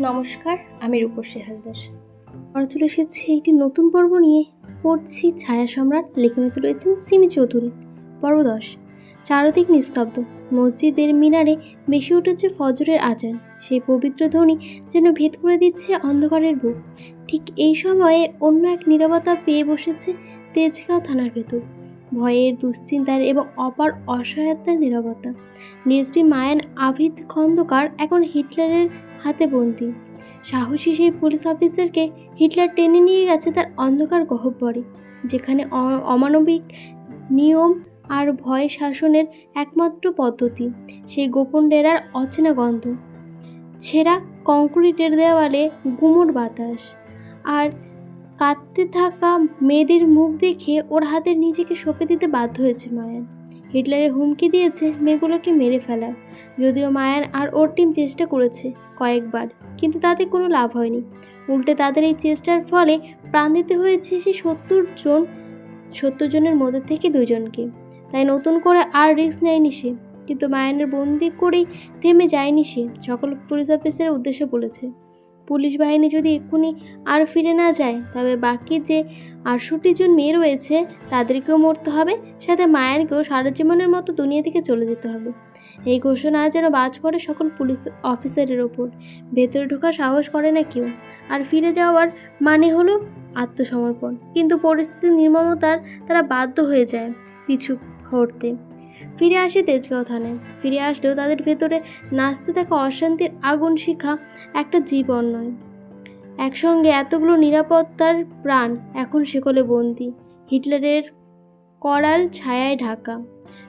নমস্কার, আমি রূপসী হালদার। আমরা চলে এসেছি একটি নতুন পর্ব নিয়ে। পড়ছি ছায়া সম্রাট, লেখনীতে রয়েছেন সিমি চৌধুরী। পর্ব দশ চারদিক নিস্তব্ধ। মসজিদের মিনারে বেশি উঠেছে ফজরের আজান। সেই পবিত্র ধ্বনি যেন ভেদ করে দিচ্ছে অন্ধকারের বুক। ঠিক এই সময়ে অন্য এক নীরবতা পেয়ে বসেছে তেজগাঁও থানার ভেতর। ভয়ের, দুশ্চিন্তার এবং অপার অসহায়তার নীরবতা। ডিএসপি মায়ান আভিদ খন্দকার, এখন হিটলারের হাতে বন্দি। সাহসী সেই পুলিশ অফিসারকে হিটলার টেনে নিয়ে গেছে তার অন্ধকার গহ্বরে যেখানে অমানবিক নিয়ম আর ভয় শাসনের একমাত্র পদ্ধতি, সেই গোপন ডেরার অচেনা গন্ধ। ছেঁড়া কংক্রিটের দেওয়ালে গুমোট বাতাস আর কাঁদতে থাকা মেয়েদের মুখ দেখে ওর হাতে নিজেকে সঁপে দিতে বাধ্য হয়েছে মায়ান। হিটলারের হুমকি দিয়েছে মেয়েগুলোকে মেরে ফেলার। যদিও মায়ান আর ওর টিম চেষ্টা করেছে কয়েকবার, কিন্তু তাতে কোনো লাভ হয়নি। উল্টে তাদের এই চেষ্টার ফলে প্রাণ দিতে হয়েছে সে সত্তর জন, সত্তর জনের মধ্যে থেকে দুজনকে। তাই নতুন করে আর রিস্ক নেয়নি সে। কিন্তু মায়ানের বন্দি করেই থেমে যায়নি সে, সকল পুলিশ অফিসারের উদ্দেশ্যে বলেছে। পুলিশ বাহিনী যদি এক্ষুনি আর ফিরে না যায়, তবে বাকি যে আটষট্টি জন মেয়ে রয়েছে, তাদেরকেও মরতে হবে, সাথে মায়েরকেও সারা জীবনের মতো দুনিয়া থেকে চলে যেতে হবে। এই ঘোষণা যেন বাজ পড়ে সকল পুলিশ অফিসারের ওপর। ভেতরে ঢোকার সাহস করে না কেউ। আর ফিরে যাওয়ার মানে হলো আত্মসমর্পণ। কিন্তু পরিস্থিতির নির্মমতার তারা বাধ্য হয়ে যায় পিছু হটতে। ফিরে আসে তেজগাঁও থানায়। ফিরে আসলেও তাদের ভেতরে নাচতে থাকা অশান্তির আগুন শিখা একটা জীবন নয়। একসঙ্গে এতগুলো নিরাপত্তার প্রাণ এখন সেকলে বন্দি। হিটলারের করাল ছায়ায় ঢাকা।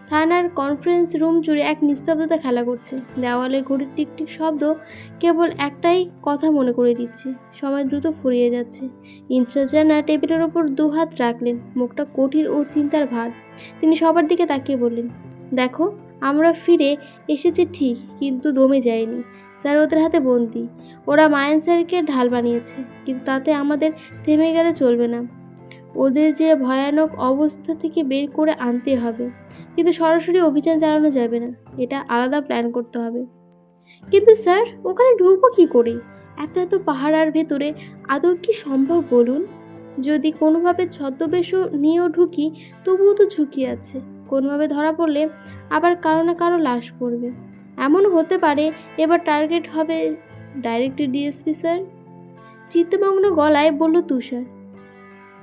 থানার কনফারেন্স রুম জুড়ে এক নিস্তব্ধতা খেলা করছে। দেওয়ালে ঘড়ির টিকটিক শব্দ কেবল একটাই কথা মনে করে দিচ্ছে। সময় দ্রুত ফুরিয়ে যাচ্ছে। ইনচার্জ রানা টেবিলের ওপর দু হাত রাখলেন। মুখটা কঠিন ও চিন্তার ভার। তিনি সবার দিকে তাকিয়ে বললেন দেখো, আমরা ফিরে এসেছি ঠিক, কিন্তু দমে যায়নি। স্যার ওদের হাতে বন্দি। ওরা মায়ান স্যারকে ঢাল বানিয়েছে, কিন্তু তাতে আমাদের থেমে গেলে চলবে না। ওদের যে ভয়ানক অবস্থা থেকে বের করে আনতে হবে, কিন্তু সরাসরি অভিযান চালানো যাবে না, এটা আলাদা প্ল্যান করতে হবে। কিন্তু স্যার, ওখানে ঢুকবো কী করে? এত এত পাহাড়ার ভেতরে আদৌ কি সম্ভব বলুন? যদি কোনোভাবে ছদ্মবেশও নিয়েও ঢুকি, তবুও তো ঝুঁকি আছে। কোনোভাবে ধরা পড়লে আবার কারও না কারও লাশ পড়বে। এমন হতে পারে এবার টার্গেট হবে ডাইরেক্ট ডিএসপি স্যার। চিত্তমগ্ন গলায় বলল তুষার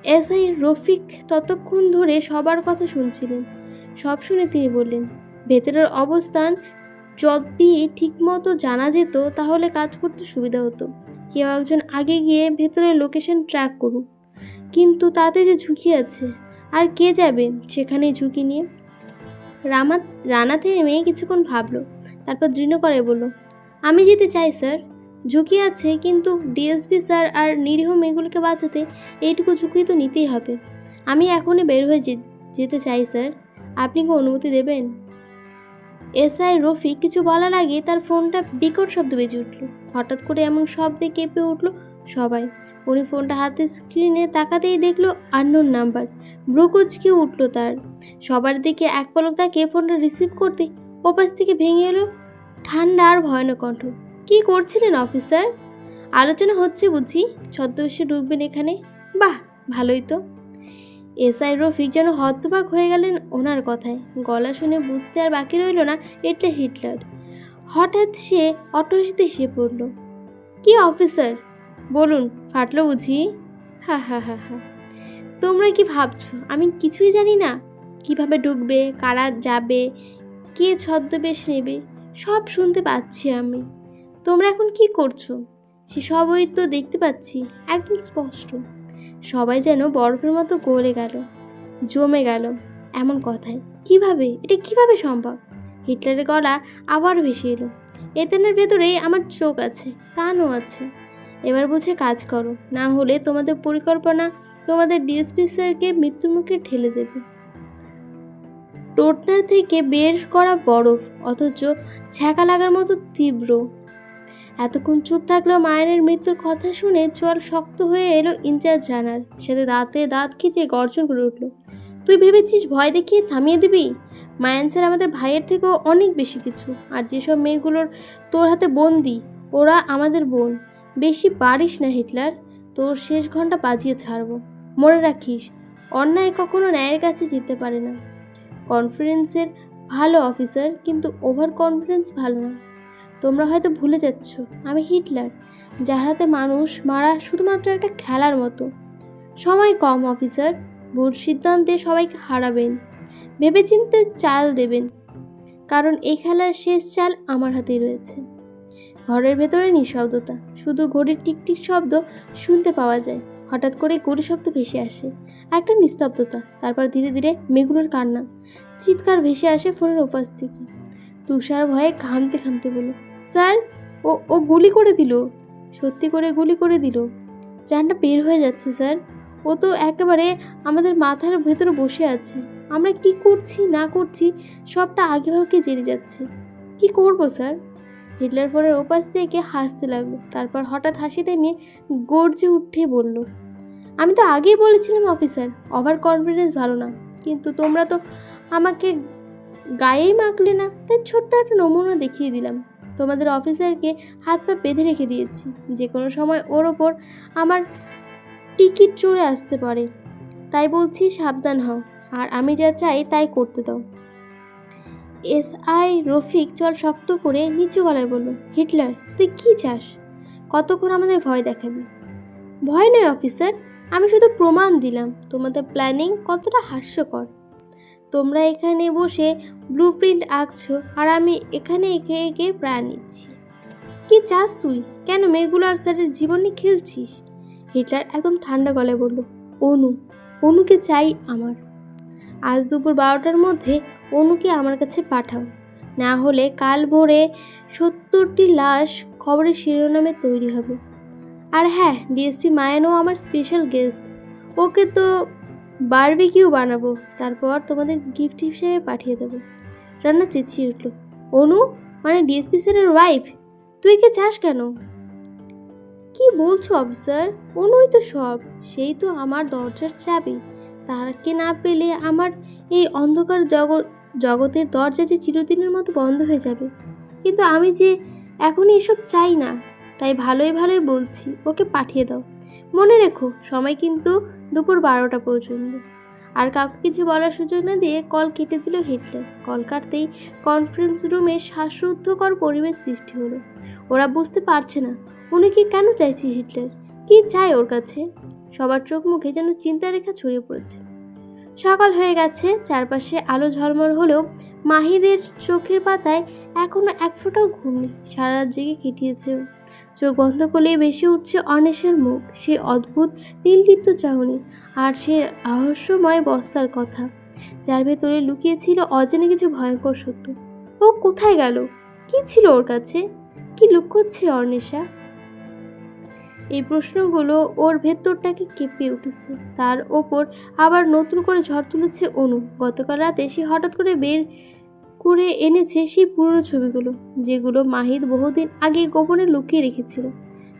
এসআই রফিক ততক্ষণ ধরে সবার কথা শুনছিলেন। সব শুনে তিনি বললেন, ভেতরের অবস্থান যদি ঠিকমতো জানা যেত, তাহলে কাজ করতে সুবিধা হতো। কেউ একজন আগে গিয়ে ভেতরের লোকেশন ট্র্যাক করুক। কিন্তু তাতে যে ঝুঁকি আছে আর কে যাবে সেখানে ঝুঁকি নিয়ে? রামা, রানা থেমে কিছুক্ষণ ভাবলো, তারপর দৃঢ় করে বলল, আমি যেতে চাই, স্যার। ঝুঁকি আছে, কিন্তু ডিএসপি স্যার আর নিরীহ মেয়েগুলোকে বাঁচাতে এইটুকু ঝুঁকি তো নিতেই হবে। আমি এখনই বের হয়ে যেতে চাই, স্যার। আপনি কি অনুমতি দেবেন? এসআই রফিক কিছু বলার আগে তার ফোনটা বিকট শব্দ বেজে উঠল। হঠাৎ করে এমন শব্দে কেঁপে উঠল সবাই। উনি ফোনটা হাতে স্ক্রিনে তাকাতেই দেখল আননোন নাম্বার। ব্রুকুচকে উঠল তার। সবার দিকে এক পলক তাকে ফোনটা রিসিভ করতে ওপাশ থেকে ভেঙে এলো ঠান্ডা আর ভয়ানক কণ্ঠ। কি করছিলেন, অফিসার? আলোচনা হচ্ছে বুঝি, ছদ্মবেশে ঢুকবেন এখানে? বাহ, ভালোই তো। এসআই রফিক যেন হতবাক হয়ে গেলেন ওনার কথায়। গলা শুনে বুঝতে আর বাকি রইল না এটা হিটলার। হঠাৎ সে অটহসিতে এসে পড়ল। কি, অফিসার? বলুন, ফাটলো বুঝি? হা হা হা হা। তোমরা কি ভাবছ? আমি কিছুই জানি না। কীভাবে ঢুকবে কারা যাবে, কে ছদ্মবেশ নেবে, সব শুনতে পাচ্ছি আমি। তোমরা এখন কি করছ? সে সবই তো দেখতে পাচ্ছি, একদম স্পষ্ট। সবাই যেন বরফের মতো গলে গেল, জমে গেল এমন কথায়। কীভাবে? এটা কীভাবে সম্ভব? হিটলারের গলা আবার ভেসে এলো। এতেনের ভেতরেই আমার চোখ আছে, কানও আছে। এবার বুঝে কাজ করো, না হলে তোমাদের পরিকল্পনা তোমাদের ডিএসপি স্যারকে মৃত্যুমুখে ঠেলে দেবে। টোটনার থেকে বের করা বরফ, অথচ ছ্যাঁকা লাগার মতো তীব্র। এতক্ষণ চুপ থাকলেও মায়ের মৃত্যুর কথা শুনে চোয়াল শক্ত হয়ে এলো ইনচার্জ রানার। সাথে দাঁতে দাঁত খিচে গর্জন করে উঠল, তুই ভেবেছিস ভয় দেখিয়ে থামিয়ে দিবি? মায়ান স্যার আমাদের ভাইয়ের থেকেও অনেক বেশি কিছু। আর যেসব মেয়েগুলোর তোর হাতে বন্দি, ওরা আমাদের বোন। বেশি পারিস না হিটলার, তোর শেষ ঘণ্টা বাজিয়ে ছাড়বো। মনে রাখিস, অন্যায় কখনো ন্যায়ের কাছে যেতে পারে না। কনফিডেন্সের ভালো অফিসার কিন্তু ওভার কনফিডেন্স ভালো না। তোমরা হয়তো ভুলে যাচ্ছ, আমি হিটলার, যার হাতে মানুষ মারা শুধুমাত্র একটা খেলার মতো। সময় কম অফিসার ভুল সিদ্ধান্তে সবাইকে হারাবেন, ভেবেচিন্তে চাল দেবেন, কারণ এই খেলার শেষ চাল আমার হাতেই রয়েছে। ঘরের ভেতরে নিঃশব্দতা, শুধু ঘড়ির টিকটিক শব্দ শুনতে পাওয়া যায়। হঠাৎ করে গুড়ি শব্দ ভেসে আসে। একটা নিস্তব্ধতা, তারপর ধীরে ধীরে মেঘুলোর কান্না, চিৎকার ভেসে আসে ফোনের উপাস থেকে। তুষার ভয়ে ঘামতে ঘামতে বলল, স্যার, ও ও গুলি করে দিল। সত্যি করে গুলি করে দিল। জানটা বের হয়ে যাচ্ছে, স্যার। ও তো একেবারে আমাদের মাথার ভেতরে বসে আছে। আমরা কি করছি, না করছি, সবটা আগে ভাগে জেনে যাচ্ছে। কি করব, স্যার? হিটলার ফোনের ওপাশ থেকে হাসতে লাগল, তারপর হঠাৎ হাসিতে নিয়ে গর্জে উঠে বলল আমি তো আগেই বলেছিলাম, অফিসার। ওভার কনফিডেন্স ভালো না। কিন্তু তোমরা তো আমাকে গায়েই মাখলে না। তাই ছোট্ট একটা নমুনা দেখিয়ে দিলাম। তোমাদের অফিসারকে হাত পা বেঁধে রেখে দিয়েছি। যে কোনো সময় ওর ওপর আমার টিকিট চড়ে আসতে পারে। তাই বলছি সাবধান হও। আর আমি যা চাই তাই করতে দাও। এস আই রফিক চল শক্ত করে নিচু গলায় বলল, হিটলার, তুই কী চাস? কতক্ষণ আমাদের ভয় দেখাবি? ভয় নয় অফিসার। আমি শুধু প্রমাণ দিলাম, তোমাদের প্ল্যানিং কতটা হাস্যকর। তোমরা এখানে বসে ব্লু প্রিন্ট আঁকছো আর আমি এখানে এঁকে এঁকে প্রাণ নিচ্ছি। কি চাস তুই? কেন মেয়েগুলো আর স্যারের জীবন নিয়ে খেলছিস? হিটলার একদম ঠান্ডা গলায় বলল, অনু, অনুকে চাই আমার। আজ দুপুর বারোটার মধ্যে অনুকে আমার কাছে পাঠাও। না হলে কাল ভোরে সত্তরটি লাশ খবরের শিরোনামে তৈরি হবে। আর হ্যাঁ ডিএসপি মায়ানও আমার স্পেশাল গেস্ট ওকে তো বারবিকিউ বানাবো, তারপর তোমাদের গিফট হিসেবে পাঠিয়ে দেবো। রান্না চেঁচিয়ে উঠল। অনু মানে ডিএসপি স্যারের ওয়াইফ তুই কে চাস কেন? কি বলছো অফিসার অনুই তো সব, সেই তো আমার দরজার চাবি। তাকে না পেলে আমার এই অন্ধকার জগৎ, জগতের দরজা যে চিরদিনের মতো বন্ধ হয়ে যাবে। কিন্তু আমি যে এখন এসব চাই না তাই ভালোই ভালোই বলছি, ওকে পাঠিয়ে দাও। মনে রেখো, সময় কিন্তু দুপুর বারোটা পর্যন্ত। আর কাউকে কিছু বলার সুযোগ না দিয়ে কল কেটে দিল হিটলার। কল কাটতেই কনফারেন্স রুমে শ্বাসরুদ্ধকর পরিবেশ সৃষ্টি হলো। ওরা বুঝতে পারছে না, উনি কি কেন চাইছে হিটলার? কি চায় ওর কাছে? সবার চোখ মুখে যেন চিন্তা রেখা ছড়িয়ে পড়েছে। সকাল হয়ে গেছে, চারপাশে আলো ঝলমল হলেও মাহিদের চোখের পাতায় এখনও এক ফোঁটাও ঘুম নেই। সারা জেগে কেটিয়েছে। চোখ বন্ধ করলেই বেশি উঠছে অনেশের মুখ সে অদ্ভুত নীলদীপ্ত চাহনি আর সে রহস্যময় বস্তার কথা, যার ভেতরে লুকিয়েছিল অজানা কিছু ভয়ঙ্কর সত্য। ও কোথায় গেল? কি ছিল ওর কাছে? কি লুকোচ্ছে অর্ণেশা এই প্রশ্নগুলো ওর ভেতরটাকে কেঁপে উঠেছে। তার ওপর আবার নতুন করে ঝড় তুলেছে অনু। গতকাল রাতে সে হঠাৎ করে বের করে এনেছে সেই পুরনো ছবিগুলো, যেগুলো মাহিদ বহুদিন আগে গোপনে লুকিয়ে রেখেছিল।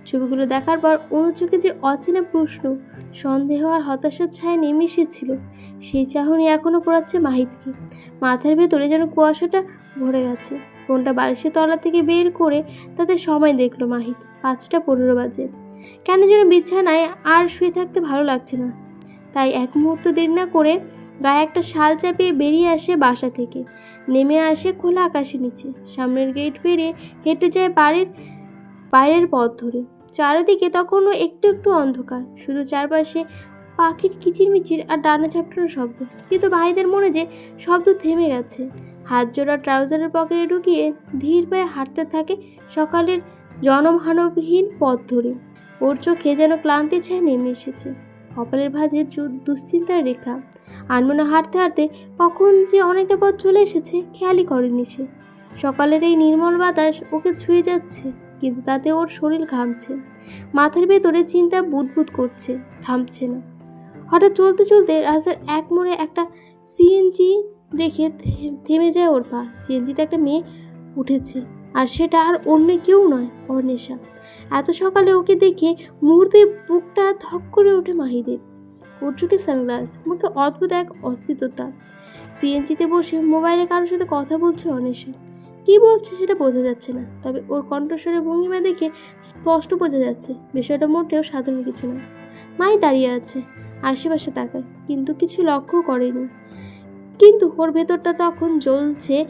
ছবিগুলো দেখার পর অনু চোখে যে অচেনা প্রশ্ন, সন্দেহ আর হতাশার ছায়া নেমে এসেছিল, সেই চাহনি এখনও পড়াচ্ছে মাহিদকে মাথার ভেতরে যেন কুয়াশাটা ভরে গেছে। ফোনটা বালিশের তলা থেকে বের করে তাতে সময় দেখল মাহিদ পাঁচটা পনেরো বাজে। কেন যেন বিছানায় আর শুয়ে থাকতে ভালো লাগছে না। তাই এক মুহূর্ত দেরি না করে গায়ে একটা শাল চাপিয়ে বেরিয়ে আসে বাসা থেকে। নেমে আসে খোলা আকাশের নিচে। সামনের গেট পেরিয়ে হেঁটে যায় বাড়ির, বাইরের পথ ধরে। চারিদিকে তখনও একটু একটু অন্ধকার। শুধু চারপাশে পাখির কিচিরমিচির আর ডানা ঝাপটানোর শব্দ। কিন্তু ভাইদের মনে যে শব্দ থেমে গেছে। হাত জোড়া ট্রাউজারের পকেটে ঢুকিয়ে ধীর পায়ে হাঁটতে থাকে সকালের জনমানবহীন পথ ধরে। ওর চোখে যেন ক্লান্তি ছায়া নেমে এসেছে। কপালের ভাঁজে দুশ্চিন্তার রেখা। আনমনে হাঁটতে হাঁটতে কখন যে অনেকটা পথ চলে এসেছে, খেয়ালই করেনি সে। সকালের এই নির্মল বাতাস ওকে ছুঁয়ে যাচ্ছে, কিন্তু তাতে ওর শরীর ঘামছে। মাথার ভেতরে চিন্তা বুদবুদ করছে, থামছে না। হঠাৎ চলতে চলতে রাস্তার এক মোড়ে একটা সিএনজি দেখে থেমে যায় ওর পা। সিএনজিতে একটা মেয়ে উঠেছে, আর সেটা আর অন্য কেউ নয় অর্ণেশা এত সকালে ওকে দেখে মুহূর্তে বুকটা ধক করে ওঠে মাহিদের। ওর চোখে সানগ্লাস, মুখে অদ্ভুত এক অস্তিত্বতা সিএনজিতে বসে মোবাইলে কারোর সাথে কথা বলছে অনেশা। কি বলছে সেটা বোঝা যাচ্ছে না, তবে ওর কণ্ঠস্বরের ভঙ্গিমা দেখে স্পষ্ট বোঝা যাচ্ছে, বিষয়টা মোটেও সাধারণ কিছু না। মাই দাঁড়িয়ে আছে, আশেপাশে তাকায়, কিন্তু কিছু লক্ষ্য করেনি। কিন্তু ওর ভেতরটা তখন জ্বলছে,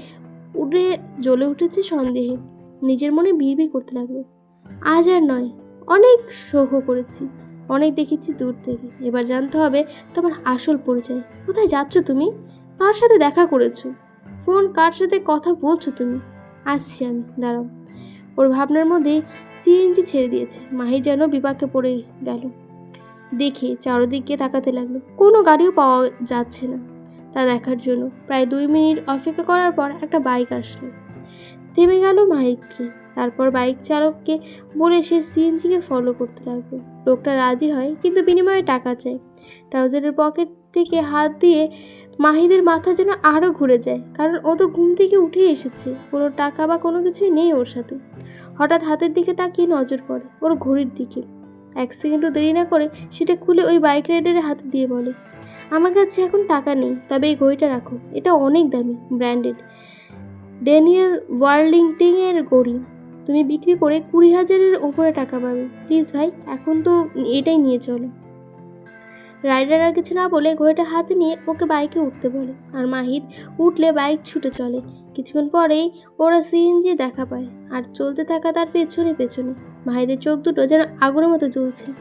উড়ে জ্বলে উঠেছে সন্দেহে। নিজের মনে বিড়বিড় করতে লাগল। আজ আর নয়, অনেক সহ করেছি। অনেক দেখেছি দূর থেকে। এবার জানতে হবে তোমার আসল পরিচয়। কোথায় যাচ্ছ তুমি? কার সাথে দেখা করেছ? ফোন কার সাথে কথা বলছো তুমি? আসছি আমি, দাঁড়াও। ওর ভাবনার মধ্যে সিএনজি ছেড়ে দিয়েছে। মাহি যেন বিপাকে পড়ে গেল। দেখে, চারদিকে তাকাতে লাগল। কোনো গাড়িও পাওয়া যাচ্ছে না তা দেখার জন্য। প্রায় দুই মিনিট অপেক্ষা করার পর একটা বাইক আসলো। থেমে গেল মাহিত্রী তারপর বাইক চালককে বলে সে সিএনজিকে ফলো করতে লাগল। লোকটা রাজি হয়, কিন্তু বিনিময়ে টাকা চায়। ট্রাউজারের পকেট থেকে হাত দিয়ে মাহিদের মাথা যেন আরও ঘুরে যায়, কারণ ও তো ঘুম থেকে উঠে এসেছে। কোনো টাকা বা কোনো কিছুই নেই ওর সাথে। হঠাৎ হাতের দিকে তাকিয়ে নজর পড়ে ওর ঘড়ির দিকে। এক সেকেন্ডও দেরি না করে সেটা খুলে ওই বাইক রাইডারের হাতে দিয়ে বলে, আমার কাছে এখন টাকা নেই, তবে এই ঘড়িটা রাখো। এটা অনেক দামি, ব্র্যান্ডেড। ড্যানিয়েল ওয়ার্লিংটিংয়ের ঘড়ি। তুমি বিক্রি করে কুড়ি হাজারের ওপরে টাকা পাবে। প্লিজ ভাই, এখন তো এটাই নিয়ে চলো। রাইডার আর কিছু না বলে ঘড়িটা হাতে নিয়ে ওকে বাইকে উঠতে বলে আর মাহিদ উঠলে বাইক ছুটে চলে। কিছুক্ষণ পরেই ওরা সিএনজি দেখা পায় আর চলতে থাকা তার পেছনে পেছনে। মাহিদের চোখ দুটো যেন আগুনের মতো জ্বলছে।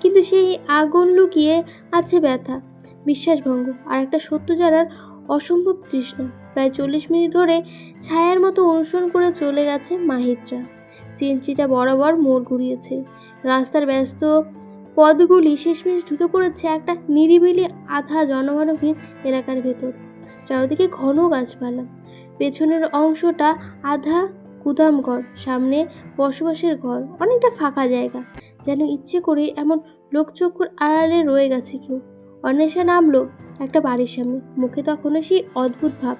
কিন্তু সেই আগুন লুকিয়ে আছে ব্যথা, বিশ্বাসভঙ্গ আর একটা সত্য জানার অসম্ভব তৃষ্ণা। প্রায় চল্লিশ মিনিট ধরে ছায়ার মতো অনুসরণ করে চলে গেছে মাহিদরা সিএনজিটা বরাবর মোড় ঘুরিয়েছে। রাস্তার ব্যস্ত পদগুলি শেষমেশ ঢুকে পড়েছে একটা নিরিবিলি আধা জনমানবহীন এলাকার ভেতর। চারদিকে ঘন গাছপালা। পেছনের অংশটা আধা গুদাম ঘর সামনে বসবাসের ঘর, অনেকটা ফাঁকা জায়গা। যেন ইচ্ছে করে এমন লোকচক্ষুর আড়ালে রয়ে গেছে কেউ। অন্বেষা নামলো একটা বাড়ির সামনে। মুখে তখনও সেই অদ্ভুত ভাব।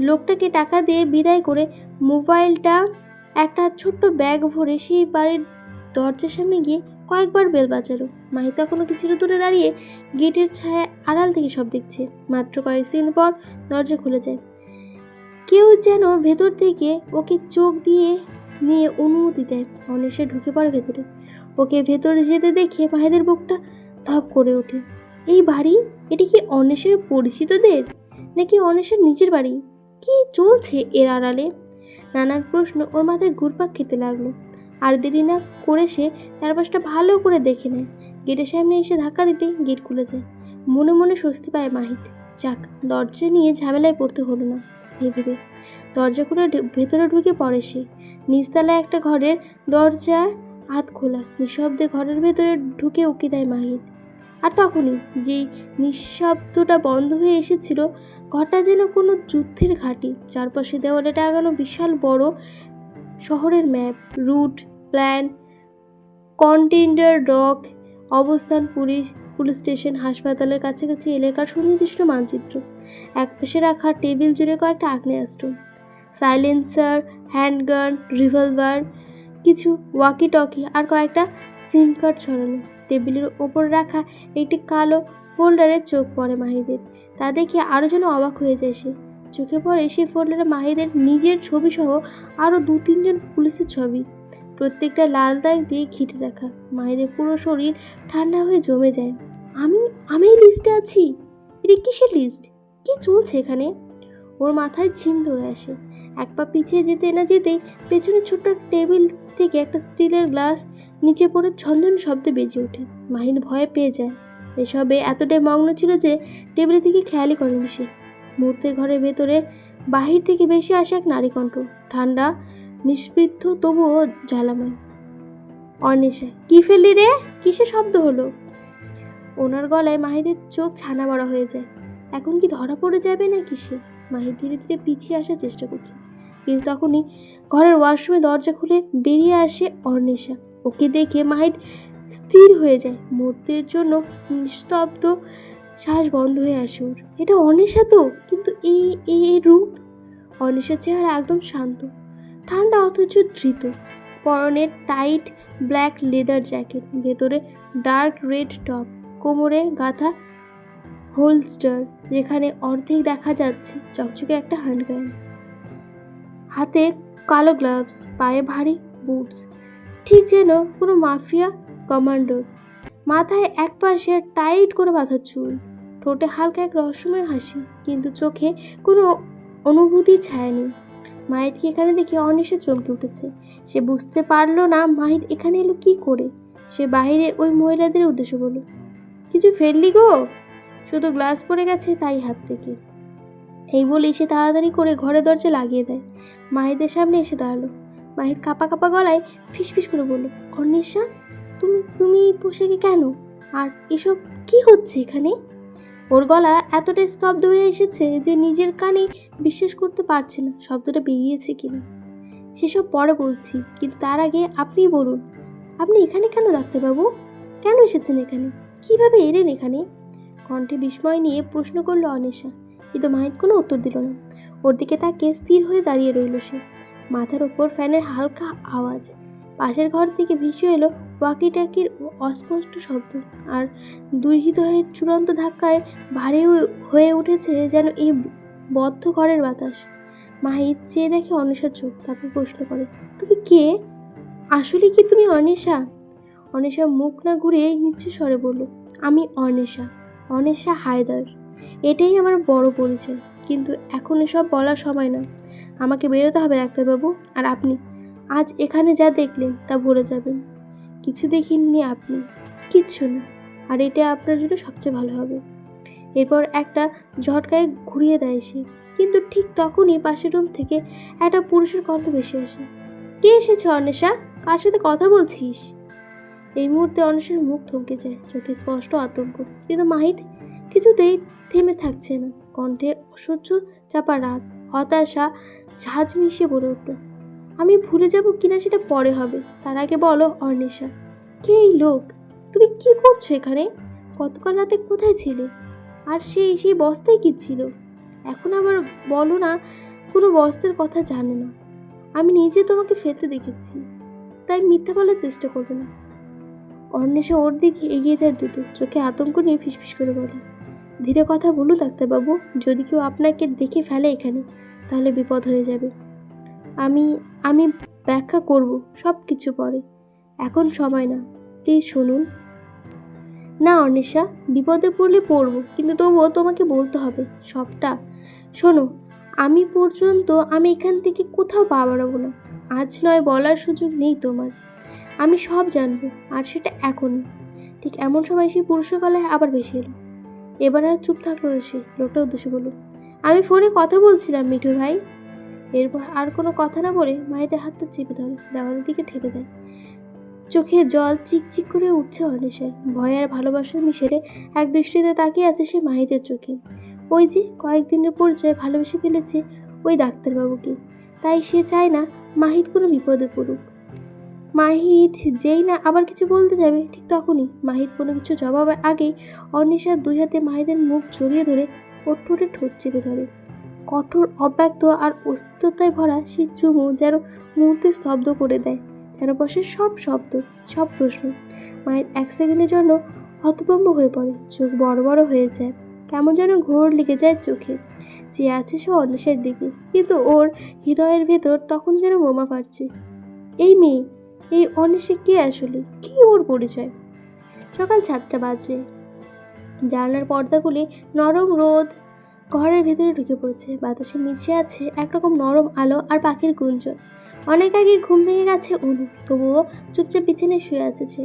লোকটাকে টাকা দিয়ে বিদায় করে মোবাইলটা একটা ছোট্ট ব্যাগ ভরে সেই বাড়ির দরজার সামনে গিয়ে কয়েকবার বেল বাজালো। মাহি তখনও কিছুটা দূরে দাঁড়িয়ে গেটের ছায়া আড়াল থেকে সব দেখছে। মাত্র কয়েক সেকেন্ড পর দরজা খুলে যায়। কেউ যেন ভেতর থেকে ওকে চোখ দিয়ে নিয়ে অনুমতি দেয়। অনেসে ঢুকে পড়ে ভেতরে। ওকে ভেতরে যেতে দেখে মাহিদের বুকটা ধপ করে ওঠে। এই বাড়ি? এটি কি অনেশের পরিচিতদের? নাকি অনেশের নিজের বাড়ি? কি চলছে এর আড়ালে? নানান প্রশ্ন ওর মাথায় ঘুরপাক খেতে লাগল। আর দেরি না করে সে চারপাশটা ভালো করে দেখে নেয়। গেটের সামনে এসে ধাক্কা দিতে গেট খুলে যায়। মনে মনে স্বস্তি পায় মাহিত। যাক, দরজা নিয়ে ঝামেলায় পড়তে হলো না ভেবে। দরজা খুলে ভেতরে ঢুকে পড়ে সে। নিচতলায় একটা ঘরের দরজা হাত খোলা। নিঃশব্দে ঘরের ভেতরে ঢুকে উকি দেয় মাহিত। আর তখনই যেই নিঃশব্দটা বন্ধ হয়ে এসেছিল ঘরটা যেন কোনো যুদ্ধের ঘাঁটি। চারপাশে দেওয়ালে টাঙানো বিশাল বড় শহরের map. Route, plan container dock, অবস্থান, পুলিশ পুলিশ স্টেশন, হাসপাতালের কাছাকাছি এলাকার সুনির্দিষ্ট মানচিত্র। একপাশে রাখা টেবিল জুড়ে কয়েকটা আগ্নেয়াস্ত্র। সাইলেন্সার, হ্যান্ডগান, রিভলভার, কিছু ওয়াকি টকি আর কয়েকটা সিম কার্ড ছড়ানো। টেবিলের ওপর রাখা একটি কালো ফোল্ডারে চোখ পড়ে মাহিদের। তা দেখে আরও যেন অবাক হয়ে যায় সে। চোখে পড়ে সে ফোল্ডারে মাহিদের নিজের ছবি সহ আরও দু তিনজন পুলিশের ছবি। প্রত্যেকটা লাল দাগ দিয়ে ঘিটে রাখা। মাহিদের পুরো শরীর ঠান্ডা হয়ে জমে যায়। আমি আমি লিস্টে আছি? এটা কিসের লিস্ট কি চলছে এখানে? ওর মাথায় ঝিম ধরে আসে। এক পা পিছিয়ে যেতে না যেতেই পেছনে ছোট্ট টেবিল থেকে একটা স্টিলের গ্লাস নিচে পড়ে ঝনঝন শব্দে বেজে ওঠে। মাহিদ ভয়ে পেয়ে যায়। এসবে এতটাই মগ্ন ছিল যে টেবিলের দিকে খেয়ালই করেনি সে। মুহূর্তে ঘরের ভেতরে বাহির থেকে বেশি আসে এক নারী কণ্ঠ। ঠান্ডা নিষ্পৃদ্ধ তবুও জ্বালাময়। অনিশা, কি ফেললি রে? কিসে শব্দ হলো? ওনার গলায় মাহিদের চোখ ছানা বড়া হয়ে যায়। এখন কি ধরা পড়ে যাবে না কিসে মাহি ধীরে ধীরে পিছিয়ে আসার চেষ্টা করছে। কিন্তু তখনই ঘরের ওয়াশরুমে দরজা খুলে বেরিয়ে আসে অর্ণেশা ওকে দেখে মাহিদ স্থির হয়ে যায়। মুহূর্তের জন্য নিস্তব্ধ শ্বাস বন্ধ হয়ে আসে ওর। এটা অনিশা তো? কিন্তু এই এই রূপ? অনিশার চেহারা একদম শান্ত। ঠান্ডা অথচ ধৃত। পরনে টাইট ব্ল্যাক লেদার জ্যাকেট, ভেতরে ডার্ক রেড টপ, কোমরে গাঁথা হোলস্টার, যেখানে অর্ধেক দেখা যাচ্ছে, চকচকে একটা হ্যান্ডগান হাতে কালো গ্লাভস, পায়ে ভারী বুটস। ঠিক যেন কোনো মাফিয়া কমান্ডোর। মাথায় এক পাশে টাইট করে বাঁধা চুল, ঠোঁটে হালকা এক রহস্যময় হাসি, কিন্তু চোখে কোনো অনুভূতি ছায়া নেই মাহিতকে এখানে দেখে অনিশে চমকে উঠেছে। সে বুঝতে পারল না মাহিত এখানে এলো কি করে। সে বাইরে ওই মহিলাদের উদ্দেশ্য বলল, কিছু ফেললি গো? শুধু গ্লাস পড়ে গেছে তাই হাত থেকে। এই বলেই সে তাড়াতাড়ি করে ঘরে দরজা লাগিয়ে দেয়। মাহিদের সামনে এসে দাঁড়াল। মাহিত কাপা কাপা গলায় ফিসফিস করে বলল অন্বেষা তুমি তুমি এই পোশাকে কেন? আর এসব কি হচ্ছে এখানে? ওর গলা এতটাই স্তব্ধ হয়ে এসেছে যে নিজের কানে বিশ্বাস করতে পারছে না শব্দটা বেরিয়েছে কিনা। সেসব পরে বলছি, কিন্তু তার আগে আপনিই বলুন, আপনি এখানে কেন ডাক্তারবাবু? কেন এসেছেন এখানে? কীভাবে এলেন এখানে? কণ্ঠে বিস্ময় নিয়ে প্রশ্ন করল অনিশা, কিন্তু মাহিত কোনো উত্তর দিল না। ওর দিকে তাকে স্থির হয়ে দাঁড়িয়ে রইল সে, মাথার ওপর ফ্যানের হালকা আওয়াজ। পাশের ঘর থেকে ভেসে এলো ওয়াকি টাকির অস্পষ্ট শব্দ আর দুই হৃদয়ের চূড়ান্ত ধাক্কায় ভারী হয়ে- হয়ে উঠেছে যেন এই বদ্ধ ঘরের বাতাস। মাহিত চেয়ে দেখে অনিশার চোখ তারপর প্রশ্ন করে, তুমি কে? আসলে কি তুমি অনিশা? অনিশা মুখ না ঘুরে নিচু স্বরে বলল, আমি অনিশা অনিশা হায়দার। এটাই আমার বড় পরিচয়। কিন্তু এখন এসব বলার সময় না। আমাকে বেরোতে হবে ডাক্তারবাবু, আর আপনি। আজ এখানে যা দেখলেন তা ভুলে যাবেন। কিছু দেখিননি আপনি, কিচ্ছু না। আর এটা আপনার জন্য সবচেয়ে ভালো হবে। এরপর একটা ঝটকায় ঘুরিয়ে দেয় সে। কিন্তু ঠিক তখনই পাশের রুম থেকে একটা পুরুষের কণ্ঠ ভেসে আসে। কে এসেছে অন্বেষা? কার সাথে কথা বলছিস? এই মুহূর্তে অন্বেষার মুখ থমকে যায়, চোখে স্পষ্ট আতঙ্ক। কিন্তু মাহিত কিছুতেই থেমে থাকছে না। কণ্ঠে অসহ্য চাপা রাগ, হতাশা ঝাঁজ মিশিয়ে বলে উঠল আমি ভুলে যাব কিনা সেটা পরে হবে। তার আগে বলো অর্ণেশা কে এই লোক? তুমি কি করছ এখানে? গতকাল রাতে কোথায় ছিলে? আর সেই সেই বস্তায় কি ছিল? এখন আবার বলো না, কোনো বস্তার কথা জানে না। আমি নিজে তোমাকে ফেলতে দেখেছি, তাই মিথ্যা বলার চেষ্টা করবে না। অন্বেষা ওর দিকে এগিয়ে যায় দ্রুত, চোখে আতঙ্ক নিয়ে ফিসফিস করে বলে, ধীরে কথা বলুন ডাক্তারবাবু, যদি কেউ আপনাকে দেখে ফেলে এখানে, তাহলে বিপদ হয়ে যাবে। আমি আমি ব্যাখ্যা করব সব কিছু পরে। এখন সময় না। প্লিজ শুনুন। না, অনিশা, বিপদে পড়লে পড়ব, কিন্তু তবুও তোমাকে বলতে হবে, সবটা। শোনো, আমি পর্যন্ত আমি এখান থেকে কোথাও পা বাড়াবো না। আজ নয় বলার সুযোগ নেই তোমার। আমি সব জানব, আর সেটা এখনই। ঠিক এমন সময় সেই পুরুষের আবার ভেসে এলো। এবার আর চুপ থাকল না সে। লোকটা উদ্দেশ্যে বলল, আমি ফোনে কথা বলছিলাম মিঠু ভাই। এরপর আর কোনো কথা না বলে মায়েদের হাতটা চেপে ধরে, দেওয়ালের দিকে ঠেলে দেয়। চোখে জল চিকচিক করে উঠছে অনিশের। ভয় আর ভালোবাসার মিশেলে এক দৃষ্টিতে তাকিয়ে আছে সে মাহিদের চোখে। ওই যে কয়েকদিনের পরিচয় ভালোবেসে ফেলেছে ওই ডাক্তারবাবুকে। তাই সে চায় না মাহিত কোনো বিপদে পড়ুক। মাহিত যেই না আবার কিছু বলতে যাবে, ঠিক তখনই মাহিত কোনো কিছু জবাবের আগেই অনিশার দুই হাতে মাহিদের মুখ জড়িয়ে ধরে ওর ঠোঁটে ঠোঁট চেপে ধরে। কঠোর, অব্যক্ত আর অস্তিত্বতায় ভরা সেই চুমু যেন মুহূর্তে স্তব্ধ করে দেয়। যেন বসে সব শব্দ, সব প্রশ্ন। মায়ের এক সেকেন্ডের জন্য হতভম্ব হয়ে পড়ে। চোখ বড় বড় হয়ে যায়। কেমন যেন ঘোর লেগে যায় চোখে। যে আছে সে অন্বেষের দিকে। কিন্তু ওর হৃদয়ের ভেতর তখন যেন বোমা ফাটছে। এই মেয়ে, এই অন্বেষে কে আসলে? কি ওর পরিচয়? সকাল সাতটা বাজে। জানলার পর্দাগুলি নরম রোদ ঘরের ভেতরে ঢুকে পড়েছে। বাতাসে মিশে আছে একরকম নরম আলো আর পাখির গুঞ্জন। অনেক আগে ঘুম ভেঙে গেছে অনু, তবুও চুপচাপ বিছানায় শুয়ে আছে সে।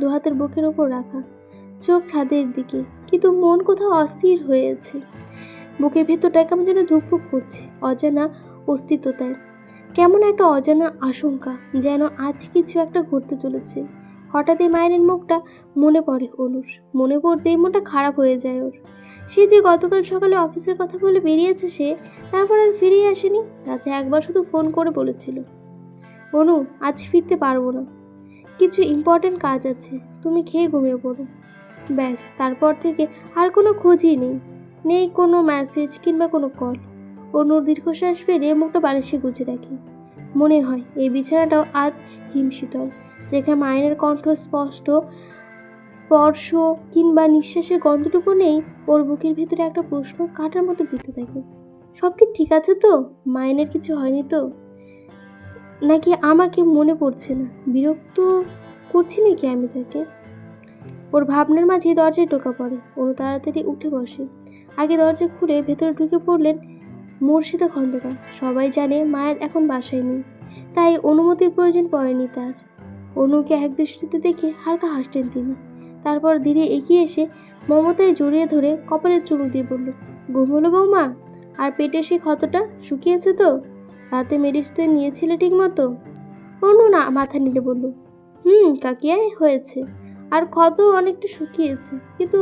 দু হাতের বুকের ওপর রাখা। চোখ ছাদের দিকে, কিন্তু মন কোথাও অস্থির হয়েছে বুকের ভেতরটা কেমন যেন ধুকপুক করছে, অজানা অস্তিত্বতায়। কেমন একটা অজানা আশঙ্কা যেন আজ কিছু একটা ঘটতে চলেছে। হঠাৎই মায়ের মুখটা মনে পড়ে অনুর। মনে পড়তেই মনটা খারাপ হয়ে যায় ওর। সে যে গতকাল সকালে অফিসের কথা বলে বেরিয়েছে সে, তারপর আর ফিরেই আসেনি। রাতে একবার শুধু ফোন করে বলেছিল অনু আজ ফিরতে পারব না। কিছু ইম্পর্ট্যান্ট কাজ আছে, তুমি খেয়ে ঘুমিয়ে পড়ো। ব্যাস, তারপর থেকে আর কোনো খোঁজই নেই। নেই কোনো মেসেজ কিংবা কোনো কল অনুর দীর্ঘশ্বাস ফেলে মুখটা বালিশে গুজে রাখি। মনে হয়, এই বিছানাটাও আজ হিমশীতল, যেখানে মায়ের কণ্ঠ স্পষ্ট স্পর্শ কিংবা নিঃশ্বাসের গন্ধটুকু নেই, ওর বুকের ভেতরে একটা প্রশ্ন কাটার মতো বিতে থাকে। সব কি ঠিক আছে তো? মাইনের কিছু হয়নি তো? নাকি আমাকে মনে পড়ছে না? বিরক্ত করছি নাকি আমি তাকে? ওর ভাবনার মাঝে দরজায় টোকা পড়ে। অনু তাড়াতাড়ি উঠে বসে। আগে দরজা খুলে ভেতরে ঢুকে পড়লেন মুর্শিদা খন্দকার। সবাই জানে মায়ের এখন বাসায় নেই, তাই অনুমতির প্রয়োজন পড়েনি তার। অনুকে এক দৃষ্টিতে দেখে হালকা হাসলেন তিনি। তারপর ধীরে এগিয়ে এসে মমতায় জড়িয়ে ধরে কপালে চুমু দিয়ে বলল, ঘুম হলো বৌমা, আর পেটের সেই ক্ষতটা শুকিয়েছে তো? রাতে মেডিসিন নিয়েছিলে ঠিক মতো অনু না, মাথা নিলে বলল, হুম, কাকিয়ায় হয়েছে, আর ক্ষত অনেকটা শুকিয়েছে, কিন্তু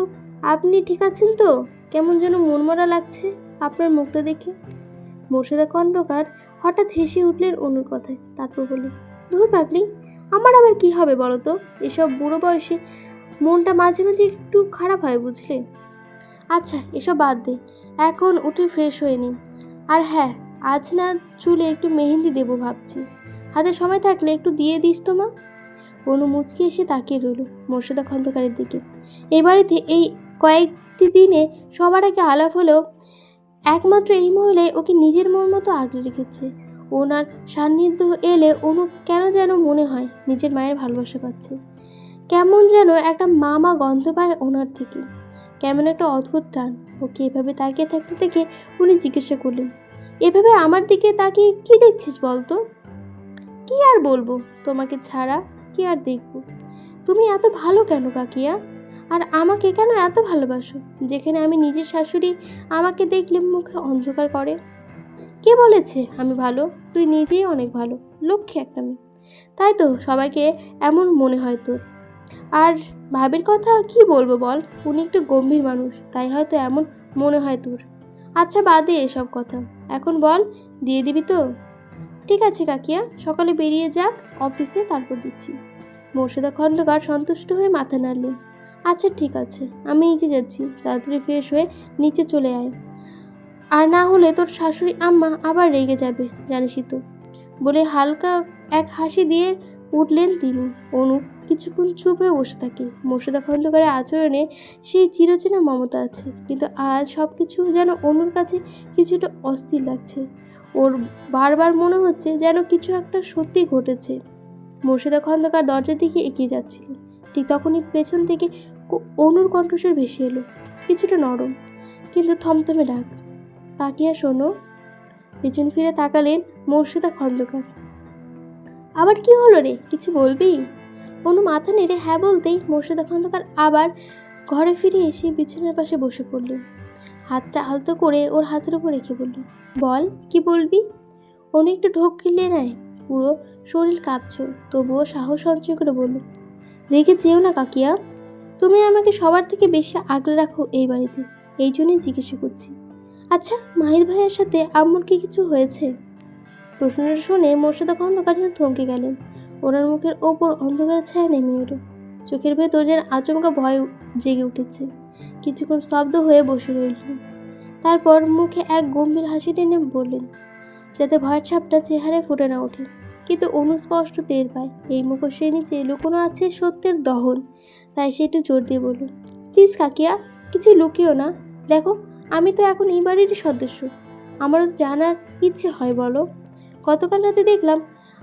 আপনি ঠিক আছেন তো? কেমন যেন মনমরা লাগছে আপনার মুখটা দেখে? মোর্শেদা খণ্ডকার হঠাৎ হেসে উঠলেন অনুর কথায়, তারপর বললেন, ধুর পাগলি, আমার আবার কি হবে বলো তো? এসব বুড়ো বয়সে মনটা মাঝে মাঝে একটু খারাপ হয়, বুঝলে? আচ্ছা এসব বাদ দে। এখন উঠে ফ্রেশ হয়ে নি। আর হ্যাঁ আজ না চুলে একটু মেহেন্দি দেবো ভাবছি। হাতে সময় থাকলে একটু দিয়ে দিস তো মা। অনু মুচকি এসে তাকিয়ে রইল মোর্শেদা খন্দকারের দিকে। এই বাড়িতে এই কয়েকটি দিনে সবার আগে আলাপ হলেও একমাত্র এই মহিলাই ওকে নিজের মন মতো আগলে রেখেছে। ওনার সান্নিধ্য এলে অনু কেন যেন মনে হয় নিজের মায়ের ভালোবাসা পাচ্ছে। কেমন যেন একটা মামা গন্ধ পায় ওনার থেকে। কেমন একটা অদ্ভুত টান। ওকে এভাবে তাকিয়ে থাকতে দেখে উনি জিজ্ঞাসা করলেন, এভাবে আমার দিকে তাকিয়ে কি দেখছিস বলতো? কি আর বলব? তোমাকে ছাড়া কি আর দেখব? তুমি এত ভালো কেন কাকিয়া? আর আমাকে কেন এত ভালোবাসো? যেখানে আমি নিজের শাশুড়ি আমাকে দেখলে মুখে অন্ধকার করে। কে বলেছে আমি ভালো? তুই নিজেই অনেক ভালো, লক্ষ্মী একটা মেয়ে। তাই তো সবাইকে এমন মনে হয় তোর। আর ভাবির কথা কি বলব বল? উনি একটু গম্ভীর মানুষ, তাই হয়তো এমন মনে হয় তোর। আচ্ছা বাদে এসব কথা। এখন বল, দিয়ে দিবি তো? ঠিক আছে কাকিয়া, সকালে বেরিয়ে যাক, অফিসে তারপর দিচ্ছি। মোর্শেদা খন্দকার সন্তুষ্ট হয়ে মাথা নাড়লেন। আচ্ছা ঠিক আছে, আমি নিচে যাচ্ছি, তাড়াতাড়ি ফ্রেশ হয়ে নিচে চলে আয়। আর না হলে তোর শাশুড়ি আম্মা আবার রেগে যাবে, জানিসই তো। বলে হালকা এক হাসি দিয়ে উঠলেন তিনি। অনু কিছুক্ষণ চুপ হয়ে বসে থাকে। মোর্শেদা খন্দকারের আচরণে সেই চিরচেনা মমতা আছে, কিন্তু আজ সব কিছু যেন অনুর কাছে কিছুটা অস্থির লাগছে। ওর বারবার মনে হচ্ছে যেন কিছু একটা সত্যি ঘটেছে। মুর্শিদা খন্দকার দরজার দিকে এগিয়ে যাচ্ছিল। ঠিক তখনই পেছন থেকে অনুর কণ্ঠস্বর ভেসে এলো, কিছুটা নরম, কিন্তু থমথমে ডাক। তাকিয়া শোনো। পেছন ফিরে তাকালেন মুর্শিদা খন্দকার। আবার কি হলো রে? কিছু বলবি? অনু মাথা নেড়ে হ্যাঁ বলতেই মুর্শিদা খন্দকার আবার ঘরে ফিরে এসে বিছানার পাশে বসে পড়লেন হাতটা আলতো করে ওর হাতের উপর রেখে বলল, বল, কি বলবি? অনু একটু ঢোক গিলিয়ে নেয়, পুরো শরীর কাঁপছে। তবুও সাহস সঞ্চয় করে বলল, রেগে যেও না কাকিয়া। তুমি আমাকে সবার থেকে বেশি আগলে রাখো এই বাড়িতে। এই জন্যই জিজ্ঞাসা করছি। আচ্ছা মাহির ভাইয়ের সাথে আম্মুর কি কিছু হয়েছে? প্রশ্নটা শুনে মোর্শেদা খন্দকার থমকে গেলেন। ওনার মুখের ওপর অন্ধকার ছায়া নেমে এলো। চোখের ভেতর যেন আচমকা ভয় জেগে উঠেছে। কিছুক্ষণ স্তব্ধ হয়ে বসে রইল। তারপর মুখে এক গম্ভীর হাসি টেনে বললেন, যাতে ভয়ের ছাপটা চেহারায় ফুটে না ওঠে। কিন্তু অনুস্পষ্ট টের পায়, এই মুখোশের নিচে লুকোনো আছে সত্যের দহন। তাই সে একটু জোর দিয়ে বলল, প্লিজ কাকিয়া, কিছু লুকিও না। দেখো, আমি তো এখন এই বাড়িরই সদস্য। আমারও জানার ইচ্ছে হয়, বলো। গতকাল রাতে দেখলাম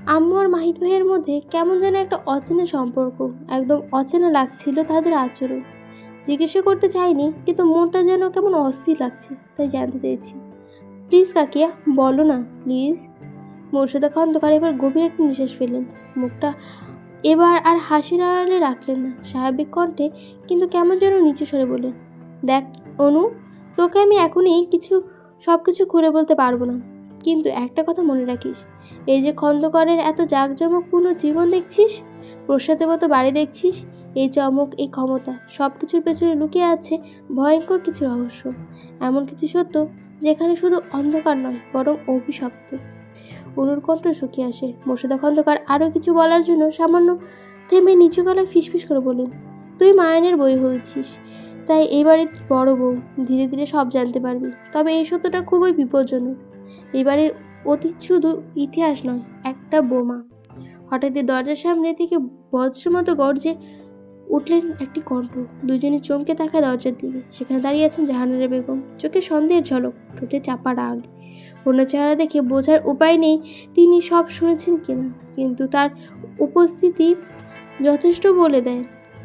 আম্মু আর মাহিত ভাইয়ের মধ্যে কেমন যেন একটা অচেনা সম্পর্ক, একদম অচেনা লাগছিল তাদের আচরণ। জিজ্ঞাসা করতে চাইনি, কিন্তু মনটা যেন কেমন অস্থির লাগছে, তাই জানতে চাইছি প্লিজ কাকিয়া, বলো না, প্লিজ। মোর্শেদা খন্দকার এবার গভীর একটা নিঃশ্বাস ফেললেন। মুখটা এবার আর হাসির আড়ালে রাখলেন না, স্বাভাবিক কণ্ঠে, কিন্তু কেমন যেন নিচু সরে বললেন, দেখ, অনু, তোকে আমি এখনই কিছু সব কিছু খুলে বলতে পারব না। কিন্তু একটা কথা মনে রাখিস এই যে খন্দকারের এত জাঁকজমকপূর্ণ জীবন দেখছিস? প্রসাদের মতো বাড়ি দেখছিস? এই চমক, এই ক্ষমতা সব কিছুর পেছনে লুকিয়ে আছে ভয়ঙ্কর কিছু রহস্য। এমন কিছু সত্য যেখানে শুধু অন্ধকার নয়, বরং অভিশপ্ত। অনুর কণ্ঠ শুকিয়ে আসে। মোর্শেদা খন্দকার আরও কিছু বলার জন্য সামান্য থেমে নিচু গলায় ফিসফিস করে বললেন, তুই মায়ানের বই হয়েছিস। তাই এই বাড়ির বড় বউ ধীরে ধীরে সব জানতে পারবি। তবে এই সত্যটা খুবই বিপজ্জনক। এই অতীত শুধু ইতিহাস নয়, একটা বোমা। হঠাৎই দরজার সামনে থেকে বজ্রের মতো গর্জে উঠলেন একটি কণ্ঠ। দুজনে চমকে তাকায় দরজার দিকে। সেখানে দাঁড়িয়ে আছেন জাহানারা বেগম। চোখে সন্দেহের ঝলক, ঠোঁটে চাপা রাগ। অন্য চেহারা দেখে বোঝার উপায় নেই তিনি সব শুনেছেন কিনা। কিন্তু তার উপস্থিতি যথেষ্ট বলে দেয়।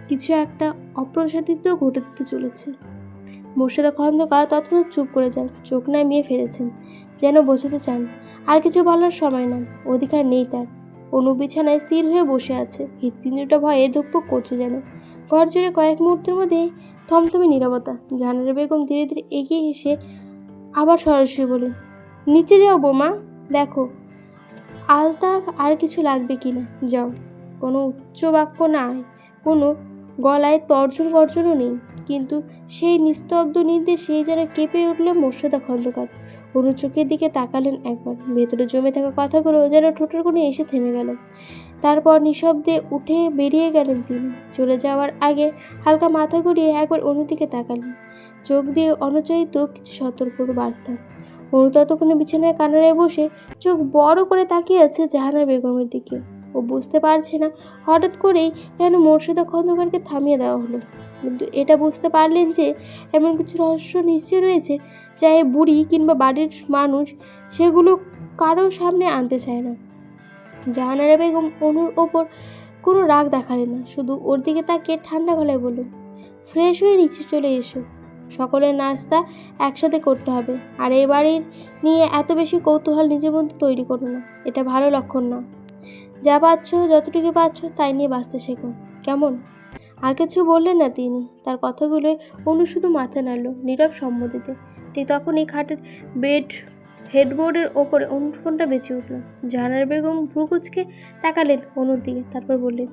কিছু একটা অপ্রসাদিত ঘটতে চলেছে। মোর্শেদা খন্দকার তৎক্ষণাৎ চুপ করে যান চোখ নামিয়ে ফেলেছেন। যেন বোঝাতে চান আর কিছু বলার সময় না অধিকার নেই তার। অনু বিছানায় স্থির হয়ে বসে আছে। হৃৎপিণ্ডটা ভয়ে ধুকপুক করছে যেন। ঘর জুড়ে কয়েক মুহূর্তের মধ্যে থমথমে নীরবতা। জাহানারা বেগম ধীরে ধীরে এগিয়ে এসে আবার সরাসরি বলেন নিচে যাও বোমা, দেখো আলতাফ আর কিছু লাগবে কিনা? যাও। কোনো উচ্চ বাক্য নাই, কোনো গলায় তর্জন গর্জনও নেই। কিন্তু সেই নিস্তব্ধ নির্দেশে যেন কেঁপে উঠল মোর্শেদা খন্দকার। অনু চোখের দিকে তাকালেন একবার। ভেতরে জমে থাকা কথাগুলো যেন ঠোঁটের কোণে এসে থেমে গেল। তারপর নিঃশব্দে উঠে বেরিয়ে গেলেন তিনি। চলে যাওয়ার আগে হালকা মাথা ঘুরিয়ে একবার অনুদিকে তাকালেন। চোখ দিয়ে অনুচয়িত কিছু সতর্ক বার্তা। অনু ততক্ষণে বিছানায় কানারে বসে চোখ বড় করে তাকিয়ে আছে জাহানা বেগমের দিকে। ও বুঝতে পারছে না। হঠাৎ করেই কেন মোর্শেদা খন্দকারকে থামিয়ে দেওয়া হলো। কিন্তু এটা বুঝতে পারলেন যে এমন কিছু রহস্য নিশ্চয় রয়েছে যা এ বুড়ি কিংবা বাড়ির মানুষ সেগুলো কারোর সামনে আনতে চায় না। জাহানারা বেগম অনুর ওপর কোনো রাগ দেখালেন না, শুধু ওর দিকে তাকিয়ে ঠান্ডা গলায় বলল ফ্রেশ হয়ে নিচে চলে এসো। সকলের নাস্তা একসাথে করতে হবে। আর এই বাড়ির নিয়ে এত বেশি কৌতূহল নিজের মধ্যে তৈরি করো না। এটা ভালো লক্ষণ না। যা পাচ্ছ, যতটুকু পাচ্ছ, তাই নিয়ে বাঁচতে শেখো। কেমন? আর কিছু বললেন না তিনি। তার কথাগুলোয় অনু শুধু মাথা নাড়ল, নীরব সম্মতিতে। ঠিক তখন এই খাটের বেড, হেডবোর্ডের ওপরে অনুর ফোনটা বেঁচে উঠল। জাহানার বেগম ভ্রুকুচকে তাকালেন অনুর দিকে, তারপর বললেন,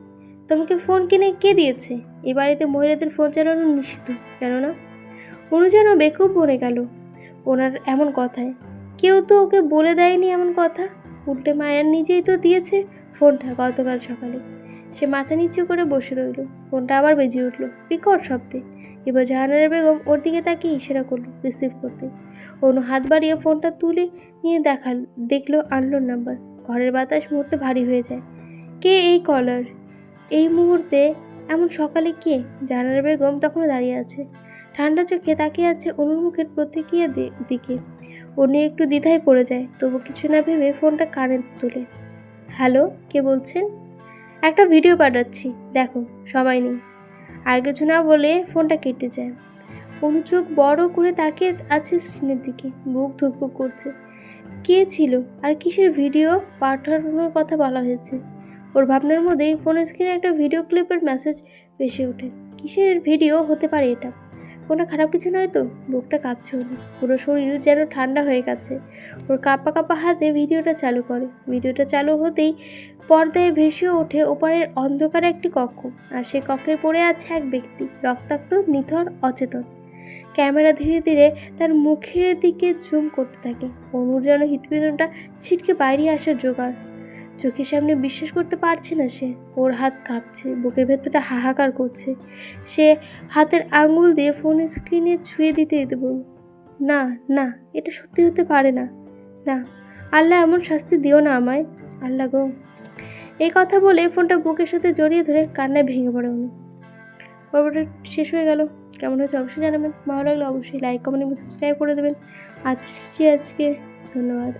তোমাকে ফোন কিনে কে দিয়েছে? এ বাড়িতে মহিলাদের ফোন চালানো নিষিদ্ধ জানো না অনু যেন বেকুব বনে গেল ওনার এমন কথায়। কেউ তো ওকে বলে দেয়নি এমন কথা। উল্টে মায়ার নিজেই তো দিয়েছে ফোনটা গতকাল সকালে। সে মাথা নিচু করে বসে রইল। ফোনটা আবার বেজে উঠল। বিকট শব্দে। এবার জাহানারা বেগম ওর দিকে তাকিয়ে ইশারা করল রিসিভ করতে। অনু হাত বাড়িয়ে ফোনটা তুলে নিয়ে দেখাল, দেখল আনলোর নাম্বার। ঘরের বাতাস মুহূর্তে ভারী হয়ে যায়। কে এই কলার? এই মুহূর্তে এমন সকালে কে? জাহানারা বেগম তখনও দাঁড়িয়ে আছে। ঠান্ডা চোখে তাকিয়ে আছে অনুর মুখের প্রতিক্রিয়া দিকে। অনু একটু দ্বিধায় পড়ে যায়, তবু কিছু না ভেবে ফোনটা কানে তোলে। হ্যালো, কে বলছেন? একটা ভিডিও পাঠাচ্ছি, দেখো সবাই নেই। আর কিছু না বলে ফোনটা কেটে যায়। অনু চোখ বড় করে তাকিয়ে আছে স্ক্রিনের দিকে, বুক ধুকপুক করছে। কে ছিল আর কিসের ভিডিও পাঠানোর কথা বলা হয়েছে? ওর ভাবনার মধ্যেই ফোনের স্ক্রিনে একটা ভিডিও ক্লিপের মেসেজ ভেসে ওঠে। কিসের ভিডিও হতে পারে এটা? কোনো খারাপ কিছু নয় তো? বুকটা কাঁপছে ওর। পুরো শরীর যেন ঠান্ডা হয়ে গেছে। ওর কাঁপা কাঁপা হাতে ভিডিওটা চালু করে। ভিডিওটা চালু হতেই পর্দায় ভেসে ওঠে ওপারের অন্ধকারে একটি কক্ষ। আর সেই কক্ষের পড়ে আছে এক ব্যক্তি, রক্তাক্ত, নিথর, অচেতন। ক্যামেরা ধীরে ধীরে তার মুখের দিকে জুম করতে থাকে। অনুর যেন হৃৎপিণ্ডটা ছিটকে বাইরে আসার জোগাড়। চোখের সামনে বিশ্বাস করতে পারছে না সে। ওর হাত কাঁপছে, বুকের ভেতরটা হাহাকার করছে। সে হাতের আঙুল দিয়ে ফোনের স্ক্রিনে ছুঁয়ে দিতে বলল না না, এটা সত্যি হতে পারে না। না, আল্লাহ এমন শাস্তি দিও না আমায়। আল্লাহ গো। এই কথা বলে ফোনটা বুকের সাথে জড়িয়ে ধরে কান্নায় ভেঙে পড়ে উনি পর্বটা শেষ হয়ে গেল। কেমন হয়েছে অবশ্যই জানাবেন। ভালো লাগলে অবশ্যই লাইক কমেন্ট এবং সাবস্ক্রাইব করে দেবেন। আসছি আজকে ধন্যবাদ।